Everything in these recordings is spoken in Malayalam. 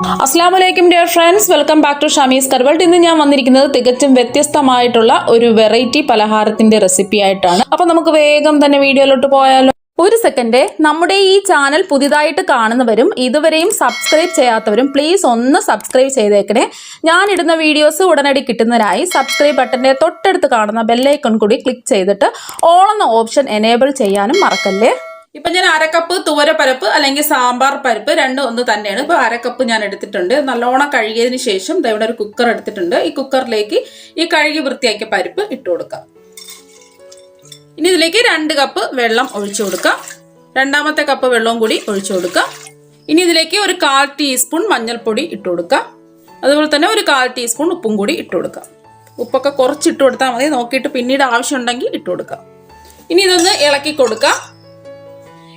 അസ്സാം വലൈക്കും dear friends welcome back to Shamees കർവൾട്ട് ഇന്ന് ഞാൻ വന്നിരിക്കുന്നത് തികച്ചും വ്യത്യസ്തമായിട്ടുള്ള ഒരു വെറൈറ്റി പലഹാരത്തിന്റെ റെസിപ്പി ആയിട്ടാണ്. അപ്പൊ നമുക്ക് വേഗം തന്നെ വീഡിയോയിലോട്ട് പോയാലോ. ഒരു സെക്കൻഡ് നമ്മുടെ ഈ ചാനൽ പുതിയതായിട്ട് കാണുന്നവരും ഇതുവരെയും സബ്സ്ക്രൈബ് ചെയ്യാത്തവരും പ്ലീസ് ഒന്ന് സബ്സ്ക്രൈബ് ചെയ്തേക്കണേ. ഞാൻ ഇടുന്ന വീഡിയോസ് ഉടനടി കിട്ടുന്നതിനായി സബ്സ്ക്രൈബ് ബട്ടന്റെ തൊട്ടടുത്ത് കാണുന്ന ബെല്ലൈക്കൺ കൂടി ക്ലിക്ക് ചെയ്തിട്ട് ഓൾ എന്ന ഓപ്ഷൻ എനേബിൾ ചെയ്യാനും മറക്കല്ലേ? ഇപ്പൊ ഞാൻ അരക്കപ്പ് തുവരപ്പരപ്പ് അല്ലെങ്കിൽ സാമ്പാർ പരിപ്പ് രണ്ടും ഒന്ന് തന്നെയാണ്. ഇപ്പോൾ അരക്കപ്പ് ഞാൻ എടുത്തിട്ടുണ്ട്. നല്ലോണം കഴുകിയതിന് ശേഷം ഇവിടെ ഒരു കുക്കർ എടുത്തിട്ടുണ്ട്. ഈ കുക്കറിലേക്ക് ഈ കഴുകി വൃത്തിയാക്കിയ പരിപ്പ് ഇട്ട് കൊടുക്കാം. ഇനി ഇതിലേക്ക് രണ്ട് കപ്പ് വെള്ളം ഒഴിച്ചു കൊടുക്കാം. രണ്ടാമത്തെ കപ്പ് വെള്ളവും കൂടി ഒഴിച്ചു കൊടുക്കാം. ഇനി ഇതിലേക്ക് ഒരു കാൽ ടീസ്പൂൺ മഞ്ഞൾപ്പൊടി ഇട്ട് കൊടുക്കാം. അതുപോലെ തന്നെ ഒരു കാൽ ടീസ്പൂൺ ഉപ്പും കൂടി ഇട്ട് കൊടുക്കാം. ഉപ്പൊക്കെ കുറച്ച് ഇട്ട് കൊടുത്താൽ മതി. നോക്കിയിട്ട് പിന്നീട് ആവശ്യമുണ്ടെങ്കിൽ ഇട്ട് കൊടുക്കാം. ഇനി ഇതൊന്ന് ഇളക്കി കൊടുക്കാം.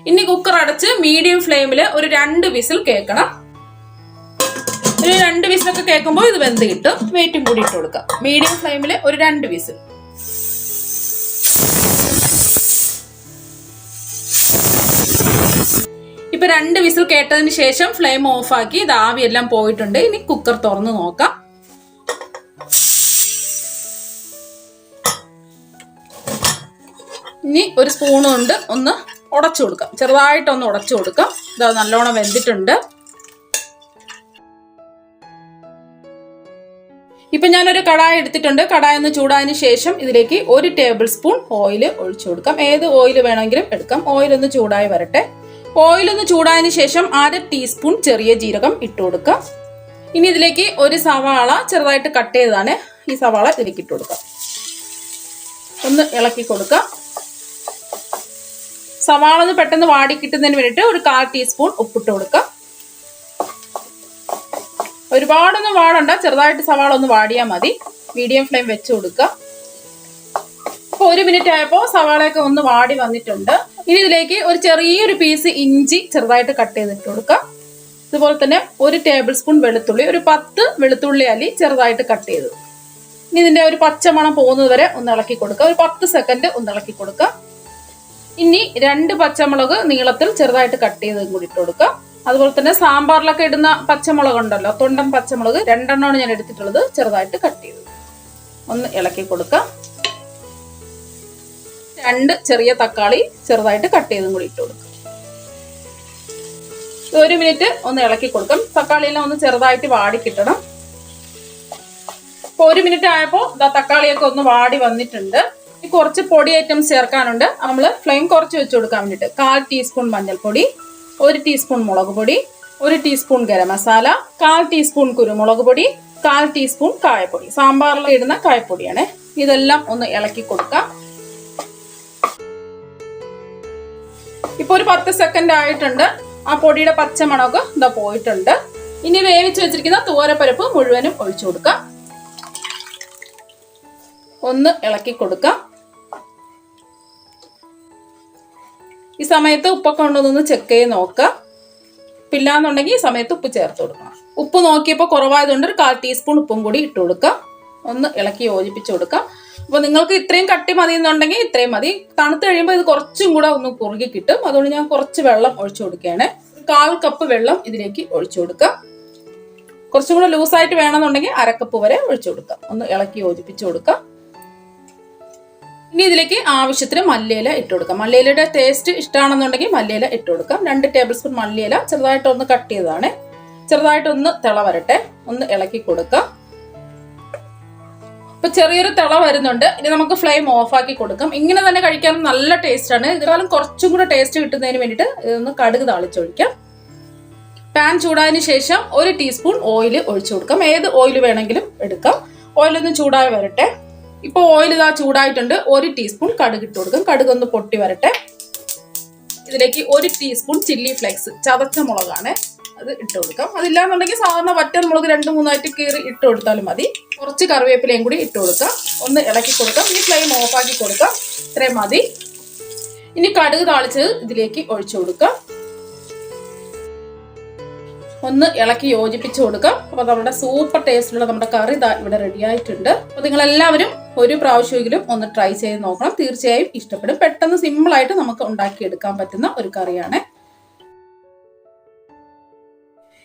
ഇനി കുക്കർ അടച്ച് മീഡിയം ഫ്ലെയിമിൽ ഒരു രണ്ട് വിസിൽ കേൾക്കണം. ഒരു രണ്ട് വിസിലൊക്കെ കേൾക്കുമ്പോൾ ഇത് വെന്ത് കിട്ടും. വെയിറ്റും കൂടി ഇട്ട് കൊടുക്കാം. മീഡിയം ഫ്ലെയിമിൽ ഒരു രണ്ട് വിസിൽ. ഇപ്പൊ രണ്ട് വിസിൽ കേട്ടതിന് ശേഷം ഫ്ലെയിം ഓഫ് ആക്കി ഇത് ആവിയെല്ലാം പോയിട്ടുണ്ട്. ഇനി കുക്കർ തുറന്ന് നോക്കാം. ഇനി ഒരു സ്പൂൺ കൊണ്ട് ഒന്ന് ഉടച്ചു കൊടുക്കാം. ചെറുതായിട്ടൊന്ന് ഉടച്ചു കൊടുക്കാം. ഇത് നല്ലോണം വെന്തിട്ടുണ്ട്. ഇപ്പൊ ഞാനൊരു കടായ എടുത്തിട്ടുണ്ട്. കടായ ഒന്ന് ചൂടായതിനു ശേഷം ഇതിലേക്ക് ഒരു ടേബിൾ സ്പൂൺ ഓയിൽ ഒഴിച്ചു കൊടുക്കാം. ഏത് ഓയിൽ വേണമെങ്കിലും എടുക്കാം. ഓയിൽ ഒന്ന് ചൂടായി വരട്ടെ. ഓയിൽ ഒന്ന് ചൂടായതിന് ശേഷം അര ടീസ്പൂൺ ചെറിയ ജീരകം ഇട്ടു കൊടുക്കാം. ഇനി ഇതിലേക്ക് ഒരു സവാള ചെറുതായിട്ട് കട്ട് ചെയ്തതാണ്. ഈ സവാള ഇതിലേക്ക് ഇട്ടു കൊടുക്കാം. ഒന്ന് ഇളക്കി കൊടുക്കാം. സവാള ഒന്ന് പെട്ടെന്ന് വാടി കിട്ടുന്നതിന് വേണ്ടിയിട്ട് ഒരു കാൽ ടീസ്പൂൺ ഉപ്പിട്ട് കൊടുക്കാം. ഒരുപാടൊന്നും വാടണ്ട. ചെറുതായിട്ട് സവാള ഒന്ന് വാടിയാൽ മതി. മീഡിയം ഫ്ലെയിം വെച്ച് കൊടുക്കുക. ഇപ്പൊ ഒരു മിനിറ്റ് ആയപ്പോൾ സവാളയൊക്കെ ഒന്ന് വാടി വന്നിട്ടുണ്ട്. ഇനി ഇതിലേക്ക് ഒരു ചെറിയൊരു പീസ് ഇഞ്ചി ചെറുതായിട്ട് കട്ട് ചെയ്തിട്ട് കൊടുക്കാം. അതുപോലെ തന്നെ ഒരു ടേബിൾ സ്പൂൺ വെളുത്തുള്ളി ഒരു പത്ത് വെളുത്തുള്ളി അല്ലി ചെറുതായിട്ട് കട്ട് ചെയ്തു. ഇനി ഇതിന്റെ ഒരു പച്ചമണം പോകുന്നത് വരെ ഒന്ന് ഇളക്കി കൊടുക്കുക. ഒരു പത്ത് സെക്കൻഡ് ഒന്ന് ഇളക്കി കൊടുക്കുക. ഇനി രണ്ട് പച്ചമുളക് നീളത്തിൽ ചെറുതായിട്ട് കട്ട് ചെയ്തതും കൂടി ഇട്ട് കൊടുക്കാം അതുപോലെ തന്നെ സാമ്പാറിലൊക്കെ ഇടുന്ന പച്ചമുളക് ഉണ്ടല്ലോ തൊണ്ടൻ പച്ചമുളക് രണ്ടെണ്ണമാണ് ഞാൻ എടുത്തിട്ടുള്ളത് ചെറുതായിട്ട് കട്ട് ചെയ്തത് ഒന്ന് ഇളക്കി കൊടുക്കാം രണ്ട് ചെറിയ തക്കാളി ചെറുതായിട്ട് കട്ട് ചെയ്തും കൂടി ഇട്ട് കൊടുക്കാം ഒരു മിനിറ്റ് ഒന്ന് ഇളക്കി കൊടുക്കാം തക്കാളിയെല്ലാം ഒന്ന് ചെറുതായിട്ട് വാടി കിട്ടണം. ഇപ്പൊ ഒരു മിനിറ്റ് ആയപ്പോൾ തക്കാളിയൊക്കെ ഒന്ന് വാടി വന്നിട്ടുണ്ട്. കുറച്ച് പൊടി ഐറ്റംസ് ചേർക്കാനുണ്ട്. നമ്മൾ ഫ്ലെയിം കുറച്ച് വെച്ച് കൊടുക്കാൻ വേണ്ടിയിട്ട് കാൽ ടീസ്പൂൺ മഞ്ഞൾപ്പൊടി ഒരു ടീസ്പൂൺ മുളക് പൊടി ഒരു ടീസ്പൂൺ ഗരം മസാല കാൽ ടീസ്പൂൺ കുരുമുളക് പൊടി കാൽ ടീസ്പൂൺ കായപ്പൊടി. സാമ്പാറിൽ ഇടുന്ന കായപ്പൊടിയാണ്. ഇതെല്ലാം ഒന്ന് ഇളക്കി കൊടുക്കാം. ഇപ്പൊ ഒരു പത്ത് സെക്കൻഡ് ആയിട്ടുണ്ട്. ആ പൊടിയുടെ പച്ചമണമൊക്കെ ഇതാ പോയിട്ടുണ്ട്. ഇനി വേവിച്ച് വെച്ചിരിക്കുന്ന തോരപ്പരപ്പ് മുഴുവനും ഒഴിച്ചു കൊടുക്കാം. ഒന്ന് ഇളക്കി കൊടുക്കാം. ഈ സമയത്ത് ഉപ്പൊക്കെ ഉണ്ടോന്നൊന്ന് ചെക്ക് ചെയ്ത് നോക്കുക. പില്ലാന്നുണ്ടെങ്കിൽ ഈ സമയത്ത് ഉപ്പ് ചേർത്ത് കൊടുക്കണം. ഉപ്പ് നോക്കിയപ്പോൾ കുറവായതുകൊണ്ട് ഒരു കാൽ ടീസ്പൂൺ ഉപ്പും കൂടി ഇട്ട് കൊടുക്കുക. ഒന്ന് ഇളക്കി യോജിപ്പിച്ച് കൊടുക്കാം അപ്പോൾ നിങ്ങൾക്ക് ഇത്രയും കട്ടി മതി എന്നുണ്ടെങ്കിൽ ഇത്രയും മതി. തണുത്ത് കഴിയുമ്പോൾ ഇത് കുറച്ചും കൂടെ ഒന്ന് കുറുകി കിട്ടും. അതുകൊണ്ട് ഞാൻ കുറച്ച് വെള്ളം ഒഴിച്ചു കൊടുക്കുകയാണ്. കാൽ കപ്പ് വെള്ളം ഇതിലേക്ക് ഒഴിച്ചു കൊടുക്കാം കുറച്ചും കൂടെ ലൂസായിട്ട് വേണമെന്നുണ്ടെങ്കിൽ അരക്കപ്പ് വരെ ഒഴിച്ചു കൊടുക്കാം ഒന്ന് ഇളക്കി യോജിപ്പിച്ച് കൊടുക്കാം ഇനി ഇതിലേക്ക് ആവശ്യത്തിന് മല്ലിയില ഇട്ട് കൊടുക്കാം. മല്ലിയിലയുടെ ടേസ്റ്റ് ഇഷ്ടമാണെന്നുണ്ടെങ്കിൽ മല്ലിയില ഇട്ട് കൊടുക്കാം. രണ്ട് ടേബിൾ സ്പൂൺ മല്ലിയില ചെറുതായിട്ട് ഒന്ന് കട്ട് ചെയ്തതാണ്. ചെറുതായിട്ടൊന്ന് തിള വരട്ടെ. ഒന്ന് ഇളക്കി കൊടുക്കാം. ഇപ്പൊ ചെറിയൊരു തിള വരുന്നുണ്ട്. ഇനി നമുക്ക് ഫ്ലെയിം ഓഫ് ആക്കി കൊടുക്കാം. ഇങ്ങനെ തന്നെ കഴിക്കാൻ നല്ല ടേസ്റ്റ് ആണ്. ഇതിനാലും കുറച്ചും കൂടെ ടേസ്റ്റ് കിട്ടുന്നതിന് വേണ്ടിയിട്ട് ഇതൊന്ന് കടുക് താളിച്ചൊഴിക്കാം. പാൻ ചൂടായതിന് ശേഷം ഒരു ടീസ്പൂൺ ഓയിൽ ഒഴിച്ചു കൊടുക്കാം. ഏത് ഓയിൽ വേണമെങ്കിലും എടുക്കാം. ഓയിലൊന്ന് ചൂടായി വരട്ടെ. ഇപ്പോൾ ഓയിൽ ഇതാ ചൂടായിട്ടുണ്ട്. ഒരു ടീസ്പൂൺ കടുക് ഇട്ട് കൊടുക്കും. കടുക് ഒന്ന് പൊട്ടി വരട്ടെ. ഇതിലേക്ക് ഒരു ടീസ്പൂൺ ചില്ലി ഫ്ലേക്സ് ചതച്ച മുളകാണ് അത് ഇട്ട് കൊടുക്കാം. അതില്ലാന്നുണ്ടെങ്കിൽ സാധാരണ വറ്റൽ മുളക് രണ്ട് മൂന്നായിട്ട് കീറി ഇട്ട് കൊടുത്താലും മതി. കുറച്ച് കറിവേപ്പിലയും കൂടി ഇട്ട് കൊടുക്കാം. ഒന്ന് ഇളക്കി കൊടുക്കാം. ഇനി ഫ്ലെയിം ഓഫ് ആക്കി കൊടുക്കാം. ഇത്രയും മതി. ഇനി കടുക് താളിച്ചത് ഇതിലേക്ക് ഒഴിച്ചു കൊടുക്കാം. ഒന്ന് ഇളക്കി യോജിപ്പിച്ച് കൊടുക്കാം. അപ്പോൾ നമ്മുടെ സൂപ്പർ ടേസ്റ്റിലുള്ള നമ്മുടെ കറി ഇതാ ഇവിടെ റെഡി ആയിട്ടുണ്ട്. നിങ്ങൾ എല്ലാവരും ഒരു പ്രാവശ്യമെങ്കിലും ഒന്ന് ട്രൈ ചെയ്ത് നോക്കണം. തീർച്ചയായും ഇഷ്ടപ്പെടും. പെട്ടെന്ന് സിമ്പിൾ ആയിട്ട് നമുക്ക് ഉണ്ടാക്കിയെടുക്കാൻ പറ്റുന്ന ഒരു കറിയാണ്.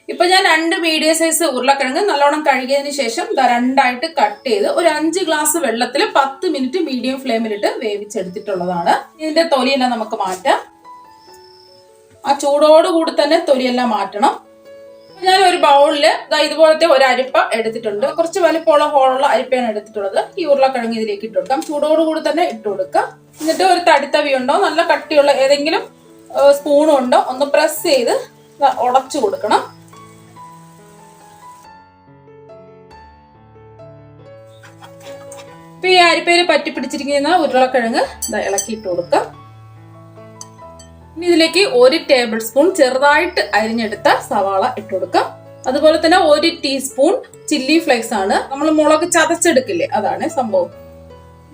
ഇപ്പൊ ഞാൻ രണ്ട് മീഡിയം സൈസ് ഉരുളക്കിഴങ്ങ് നല്ലോണം കഴുകിയതിന് ശേഷം രണ്ടായിട്ട് കട്ട് ചെയ്ത് ഒരു അഞ്ച് ഗ്ലാസ് വെള്ളത്തിൽ പത്ത് മിനിറ്റ് മീഡിയം ഫ്ലെയിമിലിട്ട് വേവിച്ചെടുത്തിട്ടുള്ളതാണ്. ഇതിന്റെ തൊലിയെല്ലാം നമുക്ക് മാറ്റാം. ആ ചൂടോടുകൂടി തന്നെ തൊലിയെല്ലാം മാറ്റണം. ഞാൻ ഒരു ബൗളിൽ ഇതുപോലത്തെ ഒരു അരിപ്പ എടുത്തിട്ടുണ്ട്. കുറച്ച് വലിപ്പമുള്ള ഹോളുള്ള അരിപ്പയാണ് എടുത്തിട്ടുള്ളത്. ഈ ഉരുളക്കിഴങ്ങ് ഇതിലേക്ക് ഇട്ട് കൊടുക്കാം. ചൂടോടുകൂടി തന്നെ ഇട്ട് കൊടുക്കാം. എന്നിട്ട് ഒരു തടിത്തവി ഉണ്ടോ നല്ല കട്ടിയുള്ള ഏതെങ്കിലും സ്പൂണും ഉണ്ടോ ഒന്ന് പ്രസ് ചെയ്ത് ഉടച്ചു കൊടുക്കണം. ഇപ്പൊ ഈ അരിപ്പയിൽ പറ്റി പിടിച്ചിരിക്കുന്ന ഉരുളക്കിഴങ്ങ് ഇളക്കിയിട്ട് കൊടുക്കാം. ഇനി ഇതിലേക്ക് ഒരു ടേബിൾ സ്പൂൺ ചെറുതായിട്ട് അരിഞ്ഞെടുത്ത സവാള ഇട്ട് കൊടുക്കാം. അതുപോലെ തന്നെ ഒരു ടീസ്പൂൺ ചില്ലി ഫ്ലേക്സ് ആണ്. നമ്മൾ മുളക് ചതച്ചെടുക്കില്ലേ? അതാണ് സംഭവം.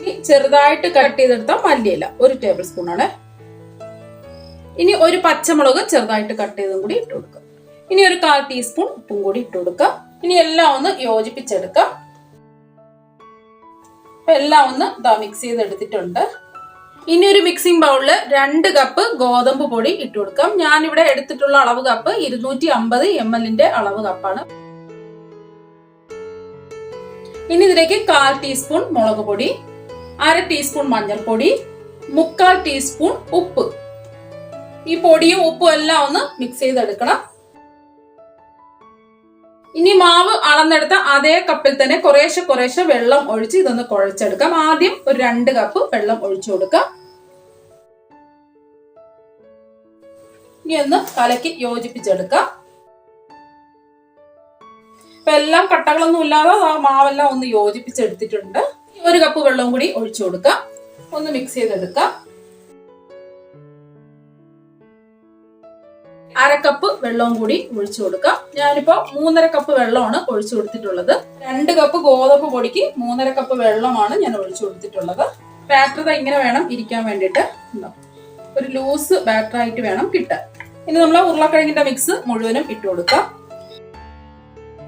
ഇനി ചെറുതായിട്ട് കട്ട് ചെയ്തെടുത്ത മല്ലിയില ഒരു ടേബിൾ സ്പൂൺ ആണ്. ഇനി ഒരു പച്ചമുളക് ചെറുതായിട്ട് കട്ട് ചെയ്തും കൂടി ഇട്ട് കൊടുക്കുക ഇനി ഒരു കാൽ ടീസ്പൂൺ ഉപ്പും കൂടി ഇട്ട് കൊടുക്കുക ഇനി എല്ലാം ഒന്ന് യോജിപ്പിച്ചെടുക്കാം. എല്ലാം ഒന്ന് മിക്സ് ചെയ്തെടുത്തിട്ടുണ്ട്. ഇനി ഒരു മിക്സിംഗ് ബൗളിൽ രണ്ട് കപ്പ് ഗോതമ്പ് പൊടി ഇട്ട് കൊടുക്കാം. ഞാൻ ഇവിടെ എടുത്തിട്ടുള്ള അളവ് കപ്പ് ഇരുന്നൂറ്റി അമ്പത് എം എല്ലിന്റെ അളവ് കപ്പാണ് ഇനി ഇതിലേക്ക് കാൽ ടീസ്പൂൺ മുളക് പൊടി അര ടീസ്പൂൺ മഞ്ഞൾപ്പൊടി മുക്കാൽ ടീസ്പൂൺ ഉപ്പ്. ഈ പൊടിയും ഉപ്പും എല്ലാം ഒന്ന് മിക്സ് ചെയ്തെടുക്കണം. ഇനി മാവ് അളന്നെടുത്ത അതേ കപ്പിൽ തന്നെ കുറേശ്ശെ കുറേശ്ശെ വെള്ളം ഒഴിച്ച് ഇതൊന്ന് കുഴച്ചെടുക്കാം ആദ്യം ഒരു രണ്ട് കപ്പ് വെള്ളം ഒഴിച്ചു കൊടുക്കാം ഇനി ഒന്ന് കലക്കി യോജിപ്പിച്ചെടുക്കാം ഇപ്പൊ എല്ലാം കട്ടകളൊന്നും ഇല്ലാതെ ആ മാവെല്ലാം ഒന്ന് യോജിപ്പിച്ചെടുത്തിട്ടുണ്ട്. ഒരു കപ്പ് വെള്ളം കൂടി ഒഴിച്ചു കൊടുക്കാം ഒന്ന് മിക്സ് ചെയ്തെടുക്കാം അര കപ്പ് വെള്ളവും കൂടി ഒഴിച്ചു കൊടുക്കാം. ഞാനിപ്പോ മൂന്നര കപ്പ് വെള്ളമാണ് ഒഴിച്ചു കൊടുത്തിട്ടുള്ളത്. രണ്ട് കപ്പ് ഗോതമ്പ് പൊടിക്ക് മൂന്നര കപ്പ് വെള്ളമാണ് ഞാൻ ഒഴിച്ചു കൊടുത്തിട്ടുള്ളത്. ബാറ്റർ ഇങ്ങനെ വേണം ഇരിക്കാൻ വേണ്ടിയിട്ട്. ഒരു ലൂസ് ബാറ്റർ ആയിട്ട് വേണം കിട്ടാൻ. ഇനി നമ്മൾ ഉരുളക്കിഴങ്ങിന്റെ മിക്സ് മുഴുവനും ഇട്ട് കൊടുക്കാം.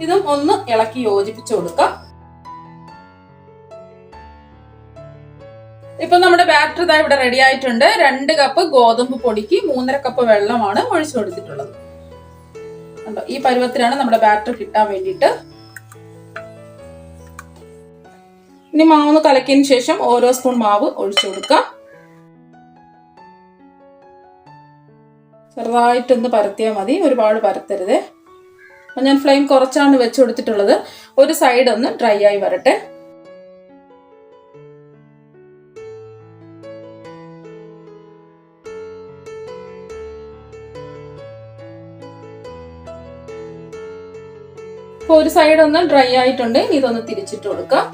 ഇതും ഒന്ന് ഇളക്കി യോജിപ്പിച്ചു കൊടുക്കാം. ഇപ്പൊ നമ്മുടെ ബാറ്റർ ഇതാ ഇവിടെ റെഡി ആയിട്ടുണ്ട്. രണ്ട് കപ്പ് ഗോതമ്പ് പൊടിക്ക് മൂന്നര കപ്പ് വെള്ളമാണ് ഒഴിച്ചു കൊടുത്തിട്ടുള്ളത്. കണ്ടോ ഈ പരുവത്തിലാണ് നമ്മുടെ ബാറ്റർ കിട്ടാൻ വേണ്ടിയിട്ട്. ഇനി മാവ് കലക്കിയതിന് ശേഷം ഓരോ സ്പൂൺ മാവ് ഒഴിച്ചു കൊടുക്കാം ചെറുതായിട്ടൊന്ന് പരത്തിയാൽ മതി. ഒരുപാട് പരത്തരുത്. അപ്പൊ ഞാൻ ഫ്ലെയിം കുറച്ചാണ് വെച്ച് കൊടുത്തിട്ടുള്ളത്. ഒരു സൈഡ് ഒന്ന് ഡ്രൈ ആയി വരട്ടെ. ഇപ്പൊ ഒരു സൈഡ് ഒന്ന് ഡ്രൈ ആയിട്ടുണ്ട്. ഇതൊന്ന് തിരിച്ചിട്ട് കൊടുക്കാം.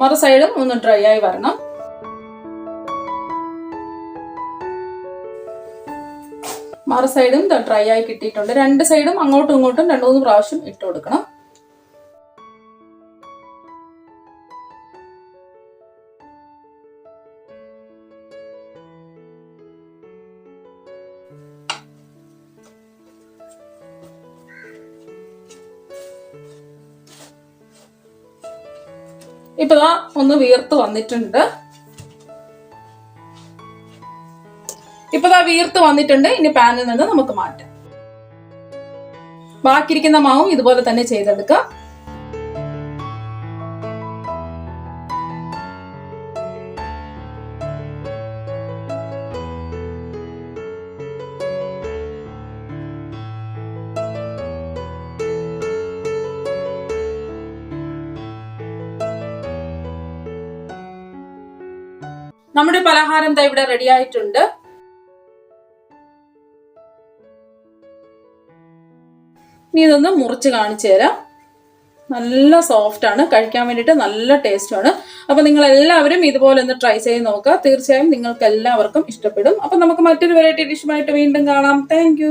മറു സൈഡും ഒന്ന് ഡ്രൈ ആയി വരണം. മറു സൈഡും ഡ്രൈ ആയി കിട്ടിയിട്ടുണ്ട്. രണ്ട് സൈഡും അങ്ങോട്ടും ഇങ്ങോട്ടും രണ്ടു മൂന്ന് പ്രാവശ്യം ഇട്ട് കൊടുക്കണം. ഇപ്പൊ ഇതാ ഒന്ന് വീർത്ത് വന്നിട്ടുണ്ട്. ഇപ്പൊ ദാ വീർത്ത് വന്നിട്ടുണ്ട്. ഇനി പാനിൽ നിന്ന് നമുക്ക് മാറ്റാം. ബാക്കിയിരിക്കുന്ന മാവും ഇതുപോലെ തന്നെ ചെയ്തെടുക്കാം. നമ്മുടെ പലഹാരം ദാ ഇവിടെ റെഡി ആയിട്ടുണ്ട്. ഇനി ഇതൊന്ന് മുറിച്ച് കാണിച്ചു തരാം. നല്ല സോഫ്റ്റ് ആണ്. കഴിക്കാൻ വേണ്ടിയിട്ട് നല്ല ടേസ്റ്റ് ആണ്. അപ്പൊ നിങ്ങൾ എല്ലാവരും ഇതുപോലെ ഒന്ന് ട്രൈ ചെയ്ത് നോക്കുക. തീർച്ചയായും നിങ്ങൾക്ക് എല്ലാവർക്കും ഇഷ്ടപ്പെടും. അപ്പൊ നമുക്ക് മറ്റൊരു വെറൈറ്റി ഡിഷുമായിട്ട് വീണ്ടും കാണാം. താങ്ക്